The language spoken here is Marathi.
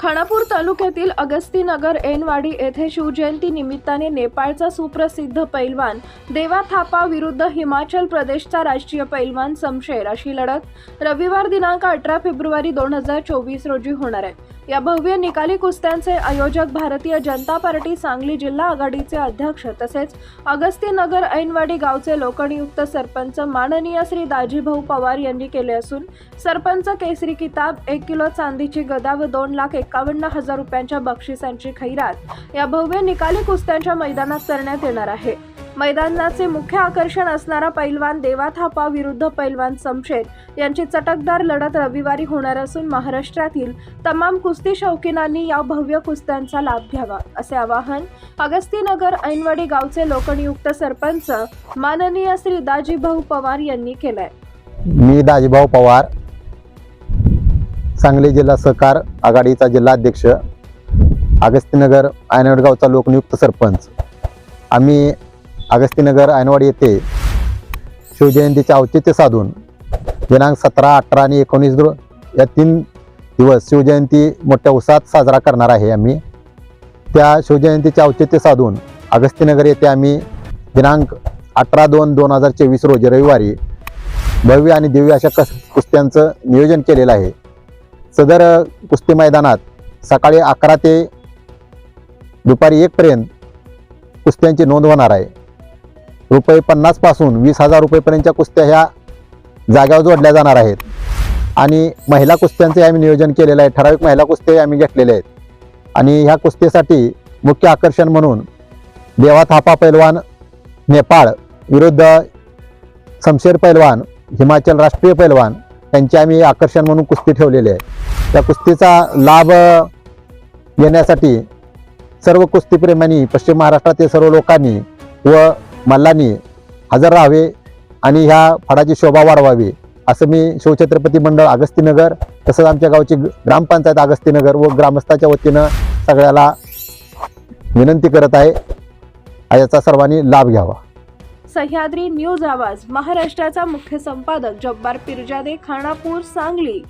खानापूर तालुक्यातील अगस्तीनगर एनवाडी येथे शिवजयंती निमित्ताने नेपाळचा सुप्रसिद्ध पैलवान देवा थापा विरुद्ध हिमाचल प्रदेशचा राष्ट्रीय पैलवान समशेर अशी लढत रविवार दिनांक अठरा फेब्रुवारी दोन हजार चोवीस रोजी होणार आहे. या भव्य निकाली कुस्त्यांचे आयोजक भारतीय जनता पार्टी सांगली जिल्हा आघाडीचे अध्यक्ष तसेच अगस्तीनगर ऐनवाडी गावचे लोकनियुक्त सरपंच माननीय श्री दाजीभाऊ पवार यांनी केले असून सरपंच केसरी किताब एक किलो चांदीची गदा व दोन लाख एकावन्न हजार रुपयांच्या बक्षिसांची खैरात या भव्य निकाली कुस्त्यांच्या मैदानात करण्यात येणार आहे. मैदानाचे मुख्य आकर्षण असणारा पैलवान देवा थापा विरुद्ध पैलवान समशेर यांची चटकदार लढत रविवारी होणार असून महाराष्ट्रातील तमाम कुस्ती शौकीनांनी या भव्य कुस्त्यांचा लाभ घ्यावा असे आवाहन अगस्तीनगर ऐनवाडी गावचे लोकनियुक्त सरपंच माननीय श्री दाजीभाऊ पवार यांनी केलंय. मी दाजीभाऊ पवार सांगली जिल्हा सहकार आघाडीचा जिल्हाध्यक्ष अगस्तीनगर आयनवडगावचा लोकनियुक्त सरपंच. आम्ही अगस्तीनगर आयनवाडी येथे शिवजयंतीचे औचित्य साधून दिनांक सतरा अठरा आणि एकोणीस या तीन दिवस शिवजयंती मोठ्या उत्साहात साजरा करणार आहे आम्ही. त्या शिवजयंतीचे औचित्य साधून अगस्तीनगर येथे आम्ही दिनांक अठरा दोन दोन हजार चोवीस रोजी रविवारी भव्य आणि दिव्य अशा कस कुस्त्यांचं नियोजन केलेलं आहे. सदर कुस्ती मैदानात सकाळी अकरा ते दुपारी एकपर्यंत कुस्त्यांची नोंद होणार आहे. रुपये पन्नासपासून वीस हजार रुपयेपर्यंतच्या कुस्त्या ह्या जाग्यावर जोडल्या जाणार आहेत. आणि महिला कुस्त्यांचे आम्ही नियोजन केलेलं आहे. ठराविक महिला कुस्ते आम्ही घेतलेले आहेत. आणि ह्या कुस्तीसाठी मुख्य आकर्षण म्हणून देवा थापा पैलवान नेपाळ विरुद्ध शमशेर पैलवान हिमाचल राष्ट्रीय पैलवान त्यांचे आम्ही आकर्षण म्हणून कुस्ती ठेवलेली आहे. त्या कुस्तीचा लाभ घेण्यासाठी सर्व कुस्तीप्रेम्यांनी पश्चिम महाराष्ट्रातील सर्व लोकांनी व मल्लांनी हजर राहावे आणि ह्या फडाची शोभा वाढवावी असं मी शिवछत्रपती मंडळ अगस्तीनगर तसंच आमच्या गावची ग्रामपंचायत अगस्तीनगर व ग्रामस्थाच्या वतीनं सगळ्याला विनंती करत आहे. याचा सर्वांनी लाभ घ्यावा. सह्याद्री न्यूज आवाज महाराष्ट्राचा मुख्य संपादक जब्बार पिरजादे खानापूर सांगली.